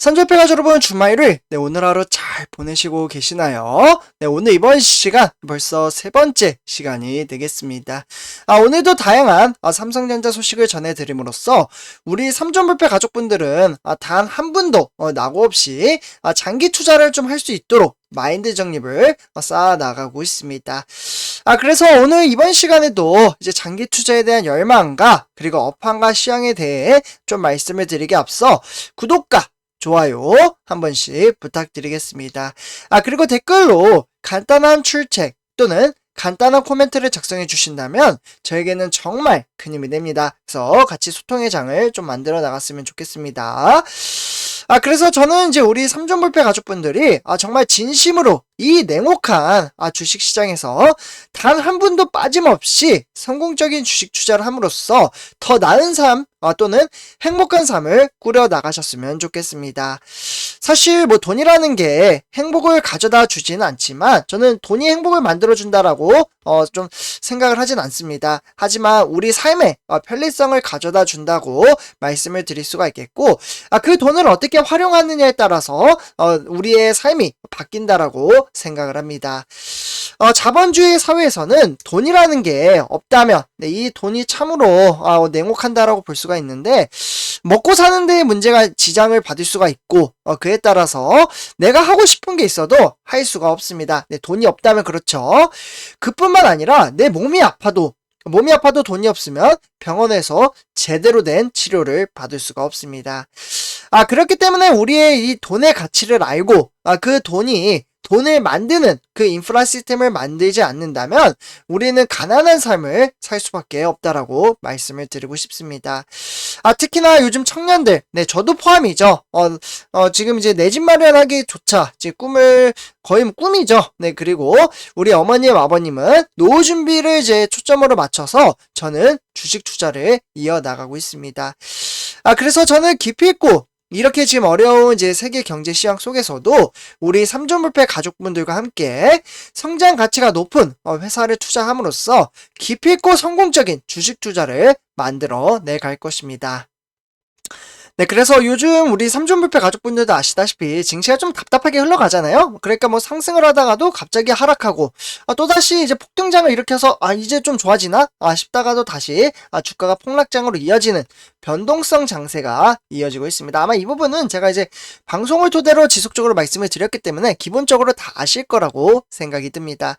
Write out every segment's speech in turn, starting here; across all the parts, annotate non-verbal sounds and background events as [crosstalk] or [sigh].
불패가 여러분 주말을 네, 오늘 하루 잘 보내시고 계시나요? 네, 오늘 이번 시간 벌써 세 번째 시간이 되겠습니다. 아, 오늘도 다양한 아, 삼성전자 소식을 전해드림으로써 우리 삼전 불패 가족분들은 아, 단 한 분도 어, 낙오 없이 아, 장기 투자를 좀 할 수 있도록 마인드 정립을 어, 쌓아 나가고 있습니다. 아, 그래서 오늘 이번 시간에도 이제 장기 투자에 대한 열망과 그리고 업황과 시황에 대해 좀 말씀을 드리기 앞서 구독과 좋아요 한 번씩 부탁드리겠습니다. 아, 그리고 댓글로 간단한 출첵 또는 간단한 코멘트를 작성해 주신다면 저에게는 정말 큰 힘이 됩니다. 그래서 같이 소통의 장을 좀 만들어 나갔으면 좋겠습니다. 아, 그래서 저는 이제 우리 삼존불패 가족분들이 아, 정말 진심으로 이 냉혹한 아, 주식 시장에서 단 한 분도 빠짐없이 성공적인 주식 투자를 함으로써 더 나은 삶 아, 또는 행복한 삶을 꾸려 나가셨으면 좋겠습니다. 사실 뭐 돈이라는 게 행복을 가져다 주지는 않지만 저는 돈이 행복을 만들어 준다라고 어, 좀 생각을 하진 않습니다. 하지만 우리 삶의 어, 편리성을 가져다 준다고 말씀을 드릴 수가 있겠고 아, 그 돈을 어떻게 활용하느냐에 따라서 어, 우리의 삶이 바뀐다라고 생각을 합니다. 어, 자본주의 사회에서는 돈이라는 게 없다면 네, 이 돈이 참으로 어, 냉혹한다라고 볼 수가 있는데 먹고 사는 데 문제가 지장을 받을 수가 있고 어, 그에 따라서 내가 하고 싶은 게 있어도 할 수가 없습니다. 네, 돈이 없다면 그렇죠. 그뿐만 아니라 내 몸이 아파도 몸이 아파도 돈이 없으면 병원에서 제대로 된 치료를 받을 수가 없습니다. 아, 그렇기 때문에 우리의 이 돈의 가치를 알고, 아, 그 돈이 돈을 만드는 그 인프라 시스템을 만들지 않는다면 우리는 가난한 삶을 살 수밖에 없다라고 말씀을 드리고 싶습니다. 아, 특히나 요즘 청년들, 네, 저도 포함이죠. 어, 어, 지금 이제 내 집 마련하기조차 이제 꿈을 거의 꿈이죠. 네, 그리고 우리 어머님, 아버님은 노후 준비를 이제 초점으로 맞춰서 저는 주식 투자를 이어나가고 있습니다. 아, 그래서 저는 깊이 있고 이렇게 지금 어려운 이제 세계 경제 시황 속에서도 우리 삼존불패 가족분들과 함께 성장 가치가 높은 어, 회사를 투자함으로써 깊이 있고 성공적인 주식 투자를 만들어 내갈 것입니다. 네, 그래서 요즘 우리 삼존불패 가족분들도 아시다시피 증시가 좀 답답하게 흘러가잖아요. 그러니까 뭐 상승을 하다가도 갑자기 하락하고 아, 또다시 이제 폭등장을 일으켜서 아 이제 좀 좋아지나 아 싶다가도 다시 아, 주가가 폭락장으로 이어지는 변동성 장세가 이어지고 있습니다. 아마 이 부분은 제가 이제 방송을 토대로 지속적으로 말씀을 드렸기 때문에 기본적으로 다 아실 거라고 생각이 듭니다.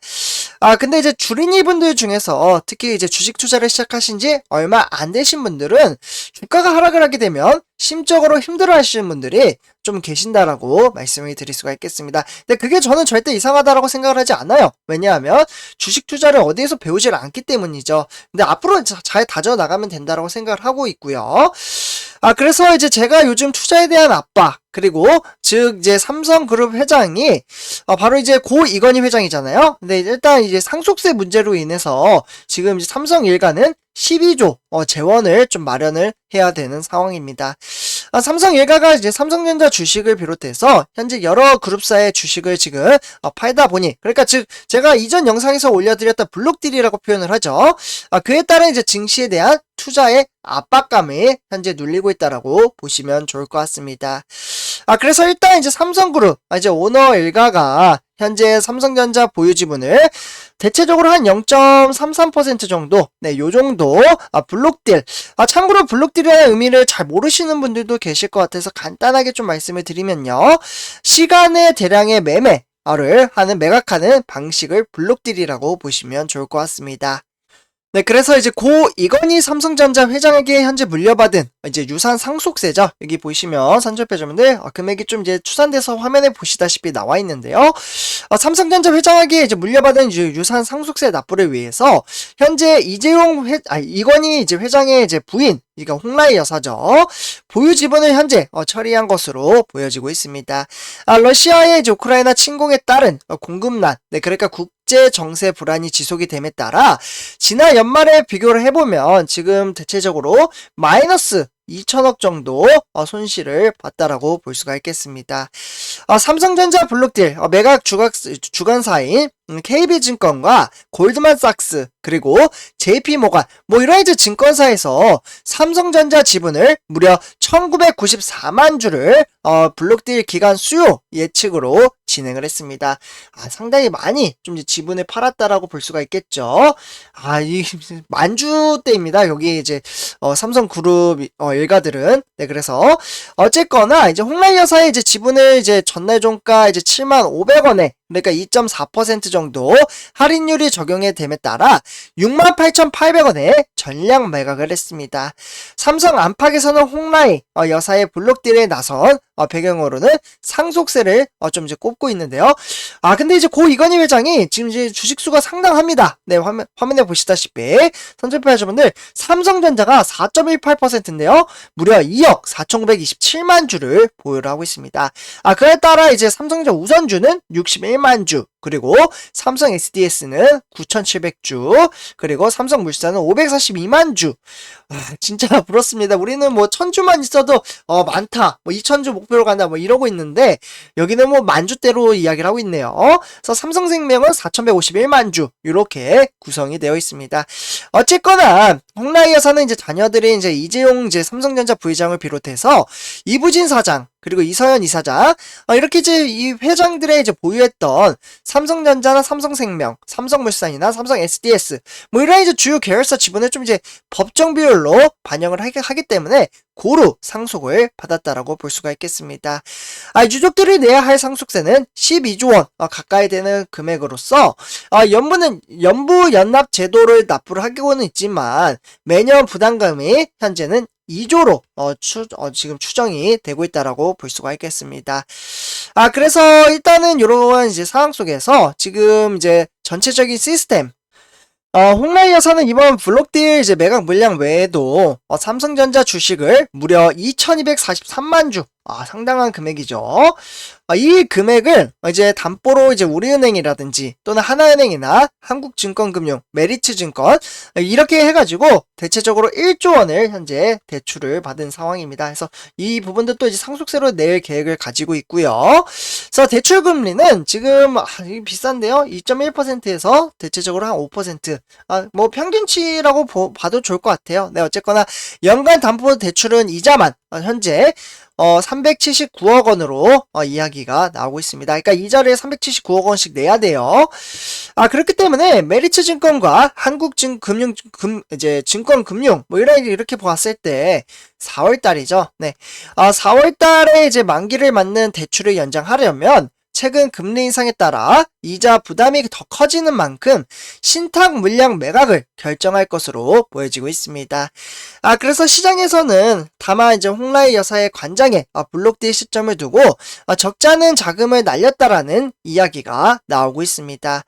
아, 근데 이제 주린이 분들 중에서 특히 이제 주식 투자를 시작하신 지 얼마 안 되신 분들은 주가가 하락을 하게 되면 심적으로 힘들어 하시는 분들이 좀 계신다라고 말씀을 드릴 수가 있겠습니다. 근데 그게 저는 절대 이상하다라고 생각을 하지 않아요. 왜냐하면 주식 투자를 어디에서 배우질 않기 때문이죠. 근데 앞으로 잘 다져 나가면 된다라고 생각을 하고 있고요. 아, 그래서 이제 제가 요즘 투자에 대한 압박, 그리고 즉 이제 삼성그룹 회장이 어, 바로 이제 고 이건희 회장이잖아요. 근데 일단 이제 상속세 문제로 인해서 지금 삼성 일가는 12조 어, 재원을 좀 마련을 해야 되는 상황입니다. 아, 삼성 일가가 이제 삼성전자 주식을 비롯해서 현재 여러 그룹사의 주식을 지금 어, 팔다 보니 그러니까 즉 제가 이전 영상에서 올려드렸던 블록딜이라고 표현을 하죠. 아, 그에 따른 이제 증시에 대한 투자의 압박감이 현재 눌리고 있다라고 보시면 좋을 것 같습니다. 아, 그래서 일단 이제 삼성그룹, 아, 이제 오너 일가가 현재 삼성전자 보유 지분을 대체적으로 한 0.33% 정도, 네, 요 정도, 아, 블록딜. 아, 참고로 블록딜의 의미를 잘 모르시는 분들도 계실 것 같아서 간단하게 좀 말씀을 드리면요. 시간의 대량의 매매 를 하는 매각하는 방식을 블록딜이라고 보시면 좋을 것 같습니다. 네, 그래서 이제 고 이건희 삼성전자 회장에게 현재 물려받은 이제 유산 상속세죠. 여기 보시면 산출표점인데 어, 금액이 좀 이제 추산돼서 화면에 보시다시피 나와 있는데요. 어, 삼성전자 회장에게 이제 물려받은 이제 유산 상속세 납부를 위해서 현재 이재용 회, 아 이건희 이제 회장의 이제 부인 그러니까 홍라이 여사죠. 보유 지분을 현재 어, 처리한 것으로 보여지고 있습니다. 아, 러시아의 이제 우크라이나 침공에 따른 어, 공급난, 네, 그러니까 국 제 정세 불안이 지속이 됨에 따라 지난 연말에 비교를 해보면 지금 대체적으로 마이너스 2천억 정도 어, 손실을 봤다라고 볼 수가 있겠습니다. 어, 삼성전자 블록딜 어, 매각 주각, 주간사인 KB증권과 골드만삭스 그리고 JP모간 뭐 이런 이제 증권사에서 삼성전자 지분을 무려 1994만 주를 어, 블록딜 기간 수요 예측으로 진행을 했습니다. 아, 상당히 많이 좀 지분을 팔았다라고 볼 수가 있겠죠. 아, 이 [laughs] 만주 때입니다. 여기 이제 어, 삼성그룹 어, 일가들은 네 그래서 어쨌거나 이제 홍라이 여사의 이제 지분을 이제 전날 종가 이제 7만 500원에 그러니까 2.4% 정도 할인율이 적용이 됨에 따라 68,800원에 전량 매각을 했습니다. 삼성 안팎에서는 홍라이 어, 여사의 블록딜에 나선 어, 배경으로는 상속세를 어, 좀 이제 꼽고 있는데요. 아 근데 이제 고 이건희 회장이 지금 이제 주식수가 상당합니다. 네 화면 화면에 보시다시피 선전표 여러분들 삼성전자가 4.18%인데요. 무려 2억 4,927만 주를 보유를 하고 있습니다. 아 그에 따라 이제 삼성전자 우선주는 61만 주 그리고 삼성 SDS는 9,700주, 그리고 삼성 물산은 542만 주. 아, 진짜 [laughs] 부럽습니다. 우리는 뭐 1000주만 있어도 어, 많다. 뭐 2000주 목표로 간다. 뭐 이러고 있는데 여기는 뭐 만주대로 이야기를 하고 있네요. 그래서 삼성생명은 4,151만 주 이렇게 구성이 되어 있습니다. 어쨌거나 홍라이 여사는 이제 자녀들이 이제 이재용 이제 삼성전자 부회장을 비롯해서 이부진 사장 그리고 이서연 이사장 어, 이렇게 이제 이 회장들의 이제 보유했던 삼성전자나 삼성생명, 삼성물산이나 삼성 SDS 뭐 이런 이제 주요 계열사 지분을 좀 이제 법정 비율로 반영을 하기, 하기 때문에 고루 상속을 받았다라고 볼 수가 있겠습니다. 아, 유족들이 내야 할 상속세는 12조 원 어, 가까이 되는 금액으로서 어, 연부는 연부 연납 제도를 납부를 하고는 있지만 매년 부담금이 현재는 2조로 어, 추, 어, 지금 추정이 되고 있다라고 볼 수가 있겠습니다. 아 그래서 일단은 이런 이제 상황 속에서 지금 이제 전체적인 시스템 어, 홍라이 여사는 이번 블록딜 이제 매각 물량 외에도 어, 삼성전자 주식을 무려 2243만 주 아, 상당한 금액이죠. 아, 이 금액을 이제 담보로 이제 우리은행이라든지 또는 하나은행이나 한국증권금융, 메리츠증권 이렇게 해가지고 대체적으로 1조 원을 현재 대출을 받은 상황입니다. 그래서 이 부분도 또 이제 상속세로 낼 계획을 가지고 있고요. 그래서 대출 금리는 지금 아, 비싼데요. 2.1%에서 대체적으로 한 5%. 아, 뭐 평균치라고 보, 봐도 좋을 것 같아요. 네, 어쨌거나 연간 담보 대출은 이자만 어, 현재 어, 379억 원으로 어, 이야기가 나오고 있습니다. 그러니까 이자를 379억 원씩 내야 돼요. 아 그렇기 때문에 메리츠 증권과 한국증 금융 금 이제 증권 금융 뭐 이런 이렇게 보았을 때 4월 달이죠. 네. 아 4월 달에 이제 만기를 맞는 대출을 연장하려면 최근 금리 인상에 따라 이자 부담이 더 커지는 만큼 신탁 물량 매각을 결정할 것으로 보여지고 있습니다. 아, 그래서 시장에서는 다만 이제 홍라이 여사의 관장에 아, 블록딜 시점을 두고 아, 적자는 자금을 날렸다라는 이야기가 나오고 있습니다.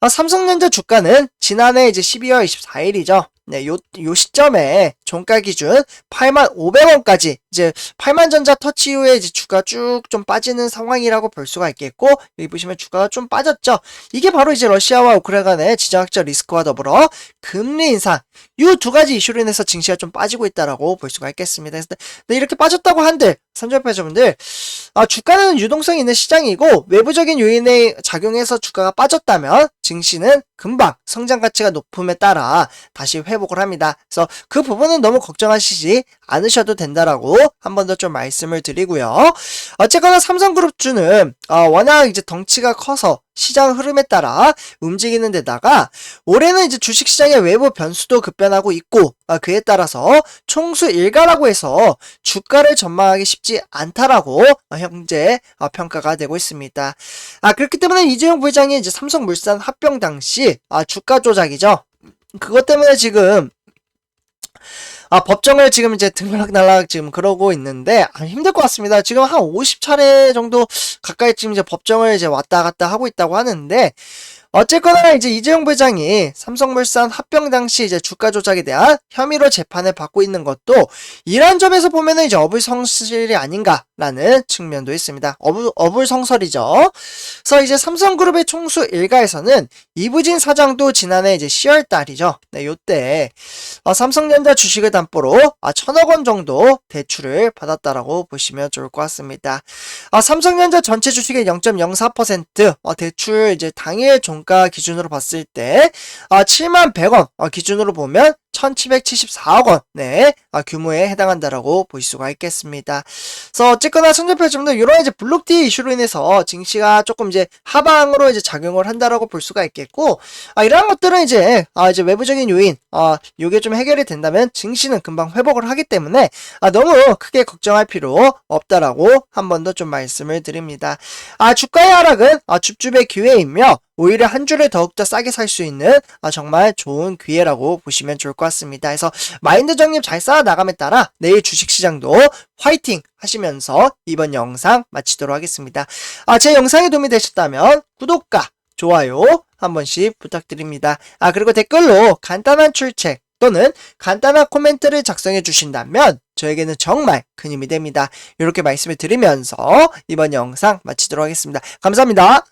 아, 삼성전자 주가는 지난해 이제 12월 24일이죠. 네, 요, 요 시점에 종가 기준 8만 500원까지 이제 8만 전자 터치 이후에 이제 주가 쭉 좀 빠지는 상황이라고 볼 수가 있겠고 여기 보시면 주가가 좀 빠졌죠. 이게 바로 이제 러시아와 우크라이나 간의 지정학적 리스크와 더불어 금리 인상 이 두 가지 이슈로 인해서 증시가 좀 빠지고 있다라고 볼 수가 있겠습니다. 그래서 네, 이렇게 빠졌다고 한들 삼절패자분들 아, 주가는 유동성이 있는 시장이고 외부적인 요인에 작용해서 주가가 빠졌다면 증시는 금방 성장 가치가 높음에 따라 다시 회복을 합니다. 그래서 그 부분은 너무 걱정하시지 않으셔도 된다라고 한 번 더 좀 말씀을 드리고요. 어쨌거나 삼성그룹주는 어, 워낙 이제 덩치가 커서 시장 흐름에 따라 움직이는 데다가 올해는 이제 주식시장의 외부 변수도 급변하고 있고 아, 그에 따라서 총수 일가라고 해서 주가를 전망하기 쉽지 않다라고 어, 현재 어, 평가가 되고 있습니다. 아 그렇기 때문에 이재용 부회장이 이제 삼성물산 합병 당시 아, 주가 조작이죠. 그것 때문에 지금 아, 법정을 지금 이제 등락날락 지금 그러고 있는데, 아, 힘들 것 같습니다. 지금 한 50차례 정도 가까이 지금 이제 법정을 이제 왔다 갔다 하고 있다고 하는데, 어쨌거나 이제 이재용 부장이 삼성물산 합병 당시 이제 주가 조작에 대한 혐의로 재판을 받고 있는 것도 이런 점에서 보면은 이제 어불성실이 아닌가 라는 측면도 있습니다. 어불, 어불성설이죠. 그래서 이제 삼성그룹의 총수 일가에서는 이부진 사장도 지난해 이제 10월 달이죠. 네, 요때 어, 삼성전자 주식을 담보로 아, 천억 원 정도 대출을 받았다라고 보시면 좋을 것 같습니다. 아, 삼성전자 전체 주식의 0.04% 어, 대출 이제 당일 종가 기준으로 봤을 때 아, 7만 100원 어, 기준으로 보면 1774억 원, 네, 아, 규모에 해당한다라고 볼 수가 있겠습니다. 그래서 어쨌거나 선전표점도 이런 이제 블록디 이슈로 인해서 증시가 조금 이제 하방으로 이제 작용을 한다라고 볼 수가 있겠고, 아, 이러한 것들은 이제, 아, 이제 외부적인 요인, 아, 요게 좀 해결이 된다면 증시는 금방 회복을 하기 때문에, 아, 너무 크게 걱정할 필요 없다라고 한 번 더 좀 말씀을 드립니다. 아, 주가의 하락은, 아, 줍줍의 기회이며, 오히려 한 주를 더욱더 싸게 살 수 있는 아, 정말 좋은 기회라고 보시면 좋을 것 같습니다. 그래서 마인드 정립 잘 쌓아 나감에 따라 내일 주식시장도 화이팅 하시면서 이번 영상 마치도록 하겠습니다. 아, 제 영상이 도움이 되셨다면 구독과 좋아요 한 번씩 부탁드립니다. 아, 그리고 댓글로 간단한 출첵 또는 간단한 코멘트를 작성해 주신다면 저에게는 정말 큰 힘이 됩니다. 이렇게 말씀을 드리면서 이번 영상 마치도록 하겠습니다. 감사합니다.